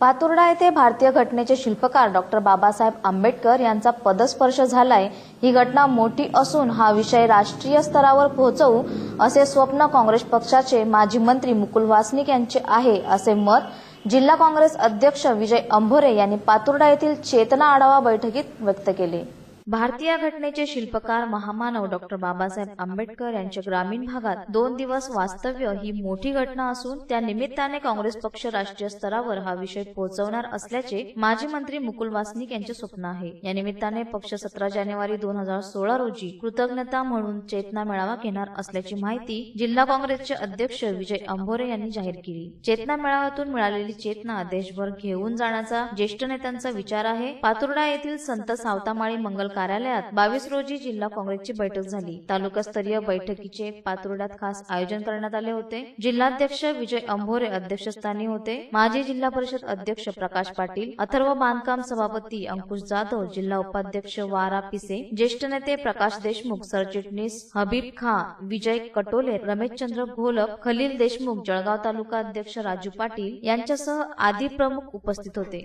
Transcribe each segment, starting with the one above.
पातुर्डा येथे भारतीय घटनेचे शिल्पकार डॉक्टर बाबासाहेब आंबेडकर यांचा पदस्पर्श झालाय. ही घटना मोठी असून हा विषय राष्ट्रीय स्तरावर पोहोचवू असे स्वप्न काँग्रेस पक्षाचे माजी मंत्री मुकुल वासनिक यांचे आहे असे मत जिल्हा काँग्रेस अध्यक्ष विजय अंभोरे यांनी पातुर्डा येथील चेतना आढावा बैठकीत व्यक्त केले. भारतीय घटनेचे शिल्पकार महामानव डॉक्टर बाबासाहेब आंबेडकर यांच्या ग्रामीण भागात दोन दिवस वास्तव्य ही मोठी घटना असून त्या निमित्ताने काँग्रेस पक्ष राष्ट्रीय स्तरावर हा विषय पोहोचवणार असल्याचे माजी मंत्री मुकुल वासनिक यांचे स्वप्न आहे. या निमित्ताने पक्ष सतरा जानेवारी दोन हजार सोळा रोजी कृतज्ञता म्हणून चेतना मेळावा घेणार असल्याची माहिती जिल्हा काँग्रेसचे अध्यक्ष विजय अंभोरे यांनी जाहीर केली. चेतना मेळाव्यातून मिळालेली चेतना देशभर घेऊन जाण्याचा ज्येष्ठ नेत्यांचा विचार आहे. पातुर्डा येथील संत सावतामाळी मंगल कार्यालयात बावीस रोजी जिल्हा काँग्रेसची बैठक झाली. तालुकास्तरीय बैठकीचे पातुर्ड्यात खास आयोजन करण्यात आले होते. जिल्हाध्यक्ष विजय अंभोरे अध्यक्षस्थानी होते. माजी जिल्हा परिषद अध्यक्ष प्रकाश पाटील अथर्व बांधकाम सभापती अंकुश जाधव जिल्हा उपाध्यक्ष वारा पिसे ज्येष्ठ नेते प्रकाश देशमुख सरचिटणीस हबीब खा विजय कटोले रमेशचंद्र घोलप खलील देशमुख जळगाव तालुका अध्यक्ष राजू पाटील यांच्यासह आदी प्रमुख उपस्थित होते.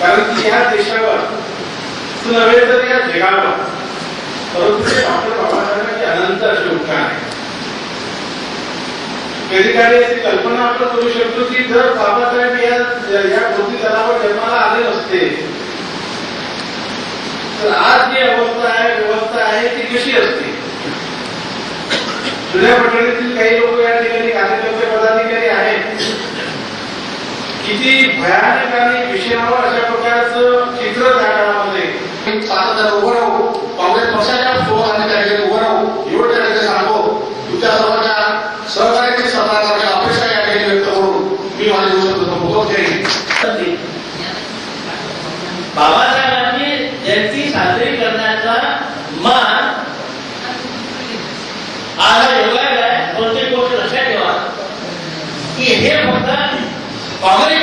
कारण की ह्या देशावर नव्हे तर या जगावर परंतु ते डॉक्टर बाबासाहेबांचे अनंत असे उपकार आहे कधी काही अशी कल्पना आपण करू शकतो की जर बाबासाहेब या या पृथ्वी तलावर जन्माला आले नसते तर आज जी अवस्था आहे व्यवस्था आहे ती कशी असते? जुन्या पटणीतील काही लोक या ठिकाणी कार्यकर्ते पदाधिकारी आहेत. किती भयानक आणि विषयावर अशा प्रकारचं बाबासाहेबांनी जयंती साजरी करण्याचा मान आज हा योगायोग आहे कोणती गोष्ट लक्षात ठेवा. की हे फक्त काँग्रेस